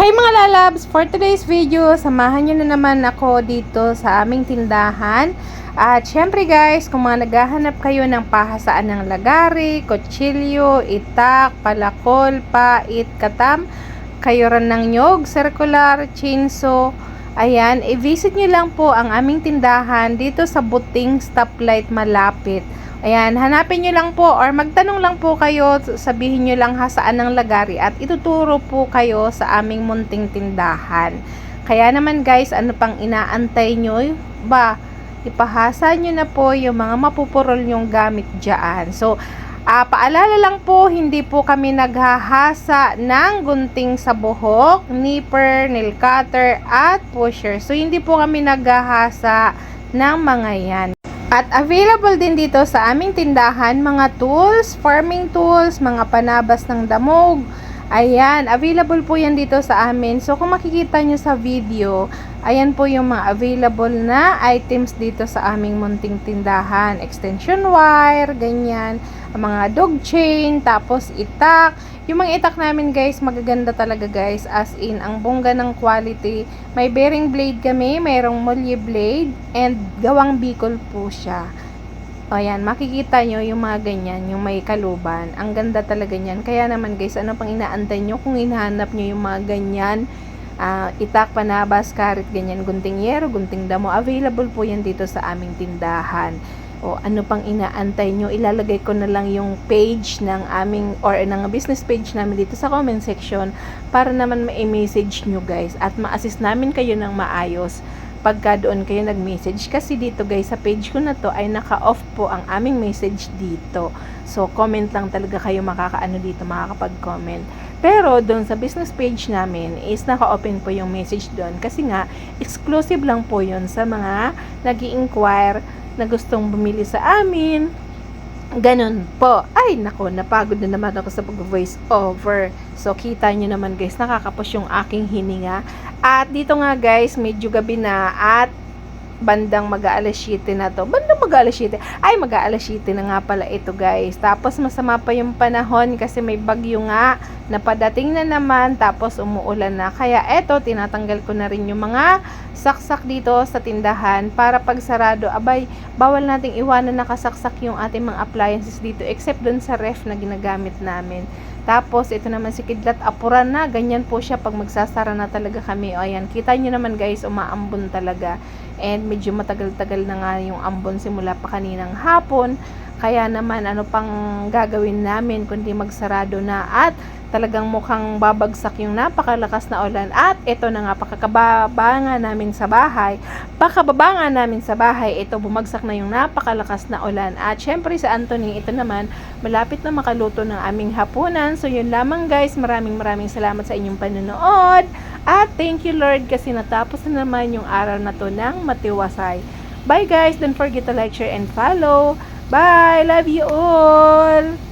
Hi mga lalabs! For today's video, samahan nyo na naman ako dito sa aming tindahan. At syempre guys, kung mga naghahanap kayo ng pahasaan ng lagari, kutsilyo, itak, palakol, pait, katam, kayo rin ng nyog, circular, chainsaw, ayan, i-visit nyo lang po ang aming tindahan dito sa Buting Stoplight Malapit. Ayan, hanapin nyo lang po or magtanong lang po kayo, sabihin nyo lang ha saan ang lagari at ituturo po kayo sa aming munting tindahan. Kaya naman guys, ano pang inaantay nyo? Ba, ipahasa nyo na po yung mga mapupurol yung gamit dyan. So, ah, paalala lang po, hindi po kami naghahasa ng gunting sa buhok, nipper, nail cutter, at pusher. So, hindi po kami naghahasa ng mga yan. At available din dito sa aming tindahan mga tools, farming tools, mga panabas ng damog. Ayan, available po yan dito sa amin. So kung makikita nyo sa video, ayan po yung mga available na items dito sa aming munting tindahan. Extension wire, ganyan, mga dog chain, tapos itak. Yung mga itak namin guys, magaganda talaga guys. As in, ang bongga ng quality. May bearing blade kami, mayroong molye blade, and gawang bicol po siya. O yan, makikita nyo yung mga ganyan, yung may kaluban. Ang ganda talaga niyan. Kaya naman guys, ano pang inaantay nyo kung hinahanap nyo yung mga ganyan, ah, itak, panabas, karit, ganyan, gunting yero, gunting damo. Available po yan dito sa aming tindahan. O ano pang inaantay nyo, ilalagay ko na lang yung page ng aming or ng business page namin dito sa comment section para naman ma-message nyo guys. At ma-assist namin kayo ng maayos. Pagka doon kayo nag-message. Kasi dito guys sa page ko na to ay naka-off po ang aming message dito. So comment lang talaga kayo makakaano dito makakapag-comment pero doon sa business page namin is naka-open po yung message doon kasi nga exclusive lang po yun sa mga nag inquire na gustong bumili sa amin. Ganon po. Ay, nako, napagod na naman ako sa pag-voice over. So, kita nyo naman guys, nakakapos yung aking hininga. At dito nga guys, medyo gabi na at bandang mag-aalas 7 na to. Bandang mag-aalas 7. Ay, mag-aalas 7 na nga pala ito guys. Tapos masama pa yung panahon kasi may bagyo nga napadating na naman tapos umuulan na. Kaya eto, tinatanggal ko na rin yung mga saksak dito sa tindahan para pag sarado, abay, bawal nating iwanan nakasaksak yung ating mga appliances dito except dun sa ref na ginagamit namin. Tapos, ito naman si Kidlat Apuran na. Ganyan po siya pag magsasara na talaga kami. O, ayan. Kita nyo naman guys, umaambon talaga. And medyo matagal-tagal na nga yung ambon simula pa kaninang hapon. Kaya naman, ano pang gagawin namin kundi magsarado na at talagang mukhang babagsak yung napakalakas na ulan. At ito na nga pakakababa nga namin sa bahay. Pakababa nga namin sa bahay ito bumagsak na yung napakalakas na ulan. At syempre sa Anthony ito naman malapit na makaluto ng aming hapunan. So yun lamang guys. Maraming maraming salamat sa inyong panonood. At thank you Lord kasi natapos na naman yung araw na to ng matiwasay. Bye guys. Don't forget to like share and follow bye. Love you all